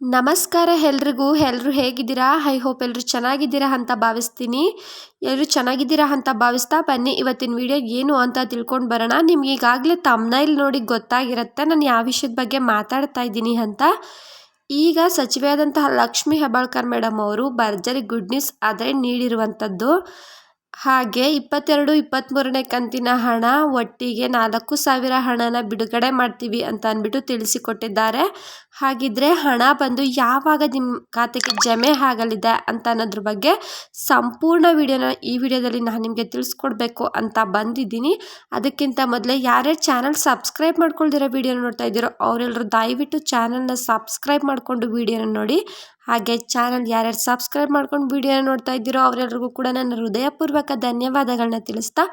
ನಮಸ್ಕಾರ ಎಲ್ರಿಗೂ. ಎಲ್ಲರೂ ಹೇಗಿದ್ದೀರಾ? ಐ ಹೋಪ್ ಎಲ್ಲರೂ ಚೆನ್ನಾಗಿದ್ದೀರಾ ಅಂತ ಭಾವಿಸ್ತೀನಿ. ಎಲ್ಲರೂ ಚೆನ್ನಾಗಿದ್ದೀರಾ ಅಂತ ಭಾವಿಸ್ತಾ ಬನ್ನಿ. ಇವತ್ತಿನ ವಿಡಿಯೋ ಏನು ಅಂತ ತಿಳ್ಕೊಂಡು ಬರೋಣ. ನಿಮ್ಗೆ ಈಗಾಗಲೇ ತಮ್ಮನೈಲ್ ನೋಡಿ ಗೊತ್ತಾಗಿರುತ್ತೆ. ನಾನು ಯಾವ ವಿಷಯದ ಬಗ್ಗೆ ಮಾತಾಡ್ತಾ ಇದ್ದೀನಿ ಅಂತ. ಈಗ ಸಚಿವೆಯಾದಂತಹ ಲಕ್ಷ್ಮಿ ಹೆಬ್ಬಾಳ್ಕರ್ ಮೇಡಮ್ ಅವರು ಭರ್ಜರಿ ಗುಡ್ ನ್ಯೂಸ್ ಆದರೆ ನೀಡಿರುವಂಥದ್ದು. ಹಾಗೆ ಇಪ್ಪತ್ತೆರಡು ಇಪ್ಪತ್ತ್ಮೂರನೇ ಕಂತಿನ ಹಣ ಒಟ್ಟಿಗೆ ನಾಲ್ಕು ಸಾವಿರ ಹಣನ ಬಿಡುಗಡೆ ಮಾಡ್ತೀವಿ ಅಂತ ಅಂದ್ಬಿಟ್ಟು ತಿಳಿಸಿಕೊಟ್ಟಿದ್ದಾರೆ. ಹಾಗಿದ್ರೆ ಹಣ ಬಂದು ಯಾವಾಗ ನಿಮ್ಮ ಖಾತೆಗೆ ಜಮೆ ಆಗಲಿದೆ ಅಂತ ಅನ್ನೋದ್ರ ಬಗ್ಗೆ ಸಂಪೂರ್ಣ ವಿಡಿಯೋನ ಈ ವಿಡಿಯೋದಲ್ಲಿ ನಾನು ನಿಮಗೆ ತಿಳಿಸ್ಕೊಡ್ಬೇಕು ಅಂತ ಬಂದಿದ್ದೀನಿ. ಅದಕ್ಕಿಂತ ಮೊದಲೇ ಯಾರ್ಯಾರು ಚಾನಲ್ ಸಬ್ಸ್ಕ್ರೈಬ್ ಮಾಡ್ಕೊಳ್ದಿರೋ ವಿಡಿಯೋನ ನೋಡ್ತಾ ಇದ್ದೀರೋ ಅವರೆಲ್ಲರೂ ದಯವಿಟ್ಟು ಚಾನಲ್ನ ಸಬ್ಸ್ಕ್ರೈಬ್ ಮಾಡಿಕೊಂಡು ವಿಡಿಯೋನ ನೋಡಿ. ಹಾಗೆ ಚಾನಲ್ ಯಾರ್ಯಾರು ಸಬ್ಸ್ಕ್ರೈಬ್ ಮಾಡ್ಕೊಂಡು ವಿಡಿಯೋ ನೋಡ್ತಾ ಇದ್ದೀರೋ ಅವರೆಲ್ಲರಿಗೂ ಕೂಡ ನನ್ನ ಹೃದಯಪೂರ್ವಕ ಧನ್ಯವಾದಗಳನ್ನ ತಿಳಿಸ್ತಾ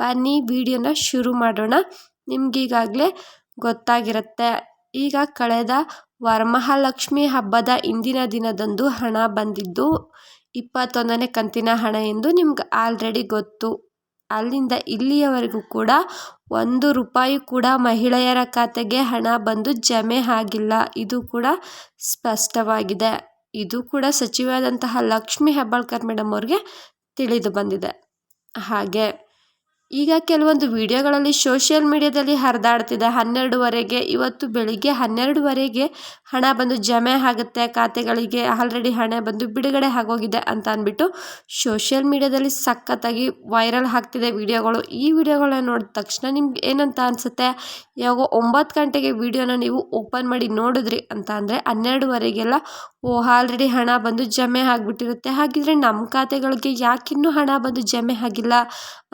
ಬನ್ನಿ ವಿಡಿಯೋನ ಶುರು ಮಾಡೋಣ. ನಿಮಗೀಗಾಗಲೇ ಗೊತ್ತಾಗಿರುತ್ತೆ, ಈಗ ಕಳೆದ ವರಮಹಾಲಕ್ಷ್ಮಿ ಹಬ್ಬದ ಇಂದಿನ ದಿನದಂದು ಹಣ ಬಂದಿದ್ದು ಇಪ್ಪತ್ತೊಂದನೇ ಕಂತಿನ ಹಣ ಎಂದು ನಿಮ್ಗೆ ಆಲ್ರೆಡಿ ಗೊತ್ತು. ಅಲ್ಲಿಂದ ಇಲ್ಲಿಯವರೆಗೂ ಕೂಡ ಒಂದು ರೂಪಾಯಿ ಕೂಡ ಮಹಿಳೆಯರ ಖಾತೆಗೆ ಹಣ ಬಂದು ಜಮೆ ಆಗಿಲ್ಲ. ಇದು ಕೂಡ ಸ್ಪಷ್ಟವಾಗಿದೆ. ಇದು ಕೂಡ ಸಚಿವರಾದಂತಹ ಲಕ್ಷ್ಮಿ ಹೆಬ್ಬಾಳ್ಕರ್ ಮೇಡಮ್ ಅವ್ರಿಗೆ ತಿಳಿದು ಬಂದಿದೆ. ಹಾಗೆ ಈಗ ಕೆಲವೊಂದು ವಿಡಿಯೋಗಳಲ್ಲಿ ಸೋಷಿಯಲ್ ಮೀಡಿಯಾದಲ್ಲಿ ಹರಿದಾಡ್ತಿದೆ ಹನ್ನೆರಡುವರೆಗೆ, ಇವತ್ತು ಬೆಳಿಗ್ಗೆ ಹನ್ನೆರಡುವರೆಗೆ ಹಣ ಬಂದು ಜಮೆ ಆಗುತ್ತೆ, ಖಾತೆಗಳಿಗೆ ಆಲ್ರೆಡಿ ಹಣ ಬಂದು ಬಿಡುಗಡೆ ಆಗೋಗಿದೆ ಅಂತ ಅಂದ್ಬಿಟ್ಟು ಸೋಷಿಯಲ್ ಮೀಡಿಯಾದಲ್ಲಿ ಸಖತ್ತಾಗಿ ವೈರಲ್ ಆಗ್ತಿದೆ ವಿಡಿಯೋಗಳು. ಈ ವಿಡಿಯೋಗಳನ್ನ ನೋಡಿದ ತಕ್ಷಣ ನಿಮ್ಗೆ ಏನಂತ ಅನಿಸುತ್ತೆ? ಯಾವಾಗ ಒಂಬತ್ತು ಗಂಟೆಗೆ ವಿಡಿಯೋನ ನೀವು ಓಪನ್ ಮಾಡಿ ನೋಡಿದ್ರಿ ಅಂತ ಅಂದರೆ ಹನ್ನೆರಡುವರೆಗೆಲ್ಲ, ಓ ಆಲ್ರೆಡಿ ಹಣ ಬಂದು ಜಮೆ ಆಗಿಬಿಟ್ಟಿರುತ್ತೆ. ಹಾಗಿದ್ರೆ ನಮ್ಮ ಖಾತೆಗಳಿಗೆ ಯಾಕಿನ್ನೂ ಹಣ ಬಂದು ಜಮೆ ಆಗಿಲ್ಲ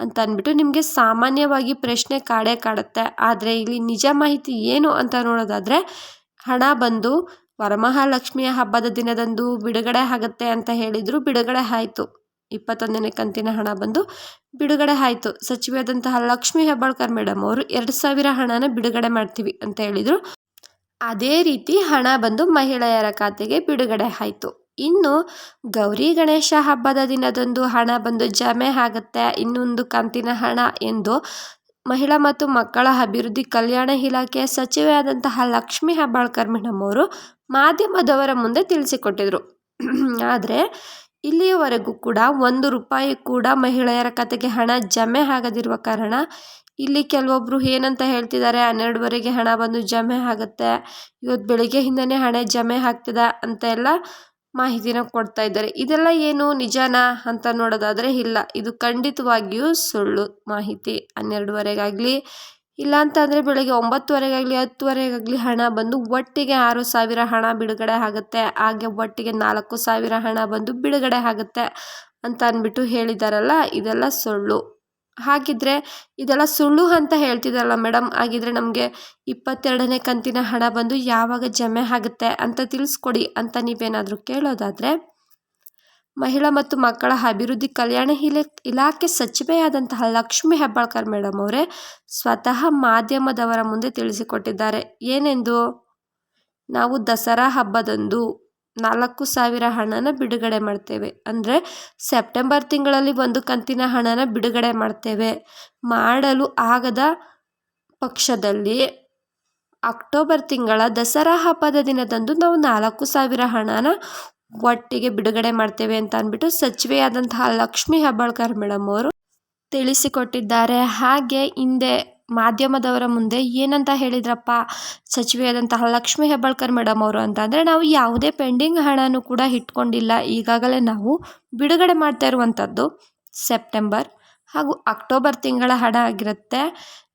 ಅಂತ ಅಂದ್ಬಿಟ್ಟು ನಿಮಗೆ ಸಾಮಾನ್ಯವಾಗಿ ಪ್ರಶ್ನೆ ಕಾಡೇ ಕಾಡುತ್ತೆ. ಆದರೆ ಇಲ್ಲಿ ನಿಜ ಮಾಹಿತಿ ಏನು ಅಂತ ನೋಡೋದಾದರೆ, ಹಣ ಬಂದು ವರಮಹಾಲಕ್ಷ್ಮಿಯ ಹಬ್ಬದ ದಿನದಂದು ಬಿಡುಗಡೆ ಆಗುತ್ತೆ ಅಂತ ಹೇಳಿದರು ಬಿಡುಗಡೆ ಆಯಿತು. ಇಪ್ಪತ್ತೊಂದನೇ ಕಂತಿನ ಹಣ ಬಂದು ಬಿಡುಗಡೆ ಆಯಿತು. ಸಚಿವೆಯಾದಂತಹ ಲಕ್ಷ್ಮಿ ಹೆಬ್ಬಾಳ್ಕರ್ ಮೇಡಮ್ ಅವರು ಎರಡು ಸಾವಿರ ಹಣನ ಬಿಡುಗಡೆ ಮಾಡ್ತೀವಿ ಅಂತ ಹೇಳಿದರು. ಅದೇ ರೀತಿ ಹಣ ಬಂದು ಮಹಿಳೆಯರ ಖಾತೆಗೆ ಬಿಡುಗಡೆ ಆಯಿತು. ಇನ್ನು ಗೌರಿ ಗಣೇಶ ಹಬ್ಬದ ದಿನದಂದು ಹಣ ಬಂದು ಜಮೆ ಆಗುತ್ತೆ. ಇನ್ನೊಂದು ಕಂತಿನ ಹಣ ಎಂದು ಮಹಿಳಾ ಮತ್ತು ಮಕ್ಕಳ ಅಭಿವೃದ್ಧಿ ಕಲ್ಯಾಣ ಇಲಾಖೆಯ ಸಚಿವೆಯಾದಂತಹ ಲಕ್ಷ್ಮಿ ಹೆಬ್ಬಾಳ್ಕರ್ ಮೇಡಮ್ ಅವರು ಮಾಧ್ಯಮದವರ ಮುಂದೆ ತಿಳಿಸಿಕೊಟ್ಟಿದ್ರು. ಆದರೆ ಇಲ್ಲಿಯವರೆಗೂ ಕೂಡ ಒಂದು ರೂಪಾಯಿ ಕೂಡ ಮಹಿಳೆಯರ ಖಾತೆಗೆ ಹಣ ಜಮೆ ಆಗದಿರುವ ಕಾರಣ ಇಲ್ಲಿ ಕೆಲವೊಬ್ಬರು ಏನಂತ ಹೇಳ್ತಿದ್ದಾರೆ, ಹನ್ನೆರಡುವರೆಗೆ ಹಣ ಬಂದು ಜಮೆ ಆಗುತ್ತೆ. ಇವತ್ತು ಬೆಳಿಗ್ಗೆಯಿಂದನೇ ಹಣ ಜಮೆ ಆಗ್ತದೆ ಅಂತ ಎಲ್ಲ ಮಾಹಿತಿನ ಕೊಡ್ತಾ ಇದ್ದಾರೆ. ಇದೆಲ್ಲ ಏನು ನಿಜನಾ ಅಂತ ನೋಡೋದಾದರೆ ಇಲ್ಲ. ಇದು ಖಂಡಿತವಾಗಿಯೂ ಸುಳ್ಳು ಮಾಹಿತಿ. ಹನ್ನೆರಡುವರೆಗಾಗಲಿ ಇಲ್ಲ ಅಂತಂದರೆ ಬೆಳಗ್ಗೆ ಒಂಬತ್ತುವರೆಗಾಗಲಿ, ಹತ್ತುವರೆಗಾಗಲಿ ಹಣ ಬಂದು ಒಟ್ಟಿಗೆ ಆರು ಸಾವಿರ ಹಣ ಬಿಡುಗಡೆ ಆಗುತ್ತೆ. ಹಾಗೆ ಒಟ್ಟಿಗೆ ನಾಲ್ಕು ಸಾವಿರ ಹಣ ಬಂದು ಬಿಡುಗಡೆ ಆಗುತ್ತೆ ಅಂತ ಅಂದ್ಬಿಟ್ಟು ಹೇಳಿದ್ದಾರಲ್ಲ ಇದೆಲ್ಲ ಸುಳ್ಳು. ಹಾಗಿದ್ರೆ ಇದೆಲ್ಲ ಸುಳ್ಳು ಅಂತ ಹೇಳ್ತಿದ್ದಾರಲ್ಲ ಮೇಡಮ್, ಹಾಗಿದ್ರೆ ನಮಗೆ ಇಪ್ಪತ್ತೆರಡನೇ ಕಂತಿನ ಹಣ ಬಂದು ಯಾವಾಗ ಜಮೆ ಆಗುತ್ತೆ ಅಂತ ತಿಳಿಸ್ಕೊಡಿ ಅಂತ ನೀವೇನಾದರೂ ಕೇಳೋದಾದರೆ, ಮಹಿಳಾ ಮತ್ತು ಮಕ್ಕಳ ಅಭಿವೃದ್ಧಿ ಕಲ್ಯಾಣ ಇಲೆ, ಇಲಾಖೆ ಸಚಿವೆಯಾದಂತಹ ಲಕ್ಷ್ಮಿ ಹೆಬ್ಬಾಳ್ಕರ್ ಮೇಡಮ್ ಅವರೇ ಸ್ವತಃ ಮಾಧ್ಯಮದವರ ಮುಂದೆ ತಿಳಿಸಿಕೊಟ್ಟಿದ್ದಾರೆ. ಏನೆಂದು? ನಾವು ದಸರಾ ಹಬ್ಬದಂದು ನಾಲ್ಕು ಸಾವಿರ ಹಣನ ಬಿಡುಗಡೆ ಮಾಡ್ತೇವೆ. ಅಂದರೆ ಸೆಪ್ಟೆಂಬರ್ ತಿಂಗಳಲ್ಲಿ ಒಂದು ಕಂತಿನ ಹಣನ ಬಿಡುಗಡೆ ಮಾಡ್ತೇವೆ. ಮಾಡಲು ಆಗದ ಪಕ್ಷದಲ್ಲಿ ಅಕ್ಟೋಬರ್ ತಿಂಗಳ ದಸರಾ ಹಬ್ಬದ ದಿನದಂದು ನಾವು ನಾಲ್ಕು ಸಾವಿರ ಹಣನ ಒಟ್ಟಿಗೆ ಬಿಡುಗಡೆ ಮಾಡ್ತೇವೆ ಅಂತ ಅಂದ್ಬಿಟ್ಟು ಸಚಿವೆಯಾದಂತಹ ಲಕ್ಷ್ಮಿ ಹೆಬ್ಬಾಳ್ಕರ್ ಮೇಡಮ್ ಅವರು ತಿಳಿಸಿಕೊಟ್ಟಿದ್ದಾರೆ. ಹಾಗೆ ಹಿಂದೆ ಮಾಧ್ಯಮದವರ ಮುಂದೆ ಏನಂತ ಹೇಳಿದ್ರಪ್ಪ? ಸಚಿವೆಯಾದಂತಹ ಲಕ್ಷ್ಮಿ ಹೆಬ್ಬಾಳ್ಕರ್ ಮೇಡಮ್ ಅವರು ಅಂತ ಅಂದರೆ ನಾವು ಯಾವುದೇ ಪೆಂಡಿಂಗ್ ಹಣನೂ ಕೂಡ ಇಟ್ಕೊಂಡಿಲ್ಲ. ಈಗಾಗಲೇ ನಾವು ಬಿಡುಗಡೆ ಮಾಡ್ತಾ ಇರುವಂಥದ್ದು ಸೆಪ್ಟೆಂಬರ್ ಹಾಗೂ ಅಕ್ಟೋಬರ್ ತಿಂಗಳ ಹಣ ಆಗಿರುತ್ತೆ.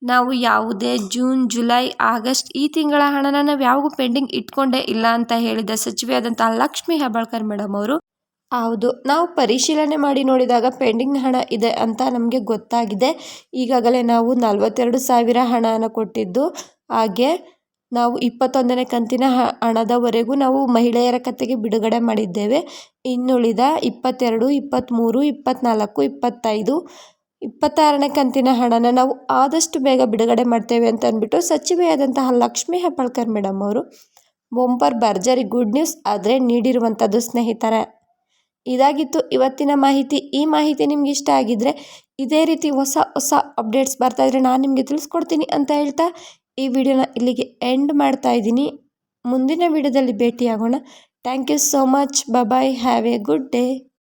ನಾವು ಯಾವುದೇ ಜೂನ್, ಜುಲೈ, ಆಗಸ್ಟ್ ಈ ತಿಂಗಳ ಹಣನ ನಾವು ಯಾವಾಗೂ ಪೆಂಡಿಂಗ್ ಇಟ್ಕೊಂಡೇ ಇಲ್ಲ ಅಂತ ಹೇಳಿದ ಸಚಿವೆಯಾದಂತಹ ಲಕ್ಷ್ಮಿ ಹೆಬ್ಬಾಳ್ಕರ್ ಮೇಡಮ್ ಅವರು. ಹೌದು. ನಾವು ಪರಿಶೀಲನೆ ಮಾಡಿ ನೋಡಿದಾಗ ಪೆಂಡಿಂಗ್ ಹಣ ಇದೆ ಅಂತ ನಮಗೆ ಗೊತ್ತಾಗಿದೆ. ಈಗಾಗಲೇ ನಾವು ನಲವತ್ತೆರಡು ಸಾವಿರ ಹಣನ ಕೊಟ್ಟಿದ್ದು. ಹಾಗೆ ನಾವು ಇಪ್ಪತ್ತೊಂದನೇ ಕಂತಿನ ಹಣದವರೆಗೂ ನಾವು ಮಹಿಳೆಯರ ಕತೆಗೆ ಬಿಡುಗಡೆ ಮಾಡಿದ್ದೇವೆ. ಇನ್ನುಳಿದ ಇಪ್ಪತ್ತೆರಡು ಇಪ್ಪತ್ತ್ಮೂರು ಇಪ್ಪತ್ತ್ನಾಲ್ಕು ಇಪ್ಪತ್ತೈದು, ಇಪ್ಪತ್ತಾರನೇ ಕಂತಿನ ಹಣನ ನಾವು ಆದಷ್ಟು ಬೇಗ ಬಿಡುಗಡೆ ಮಾಡ್ತೇವೆ ಅಂತ ಅಂದ್ಬಿಟ್ಟು ಸಚಿವೆಯಾದಂತಹ ಲಕ್ಷ್ಮಿ ಹೆಬ್ಬಾಳ್ಕರ್ ಮೇಡಮ್ ಅವರು. ಬೊಂಪರ್ ಭರ್ಜರಿ ಗುಡ್ ನ್ಯೂಸ್ ಆದರೆ ನೀಡಿರುವಂಥದ್ದು ಸ್ನೇಹಿತರೆ. ಇದಾಗಿತ್ತು. ಇವತ್ತಿನ ಮಾಹಿತಿ, ಈ ಮಾಹಿತಿ ನಿಮ್ಗೆ ಇಷ್ಟ ಆಗಿದ್ದರೆ ಇದೇ ರೀತಿ ಹೊಸ ಹೊಸ ಅಪ್ಡೇಟ್ಸ್ ಬರ್ತಾಯಿದ್ರೆ ನಾನು ನಿಮಗೆ ತಿಳಿಸ್ಕೊಡ್ತೀನಿ ಅಂತ ಹೇಳ್ತಾ ಈ ವಿಡಿಯೋನ ಇಲ್ಲಿಗೆ ಎಂಡ್ ಮಾಡ್ತಾ ಇದ್ದೀನಿ. ಮುಂದಿನ ವಿಡಿಯೋದಲ್ಲಿ ಭೇಟಿಯಾಗೋಣ. Thank you so much bye have a good day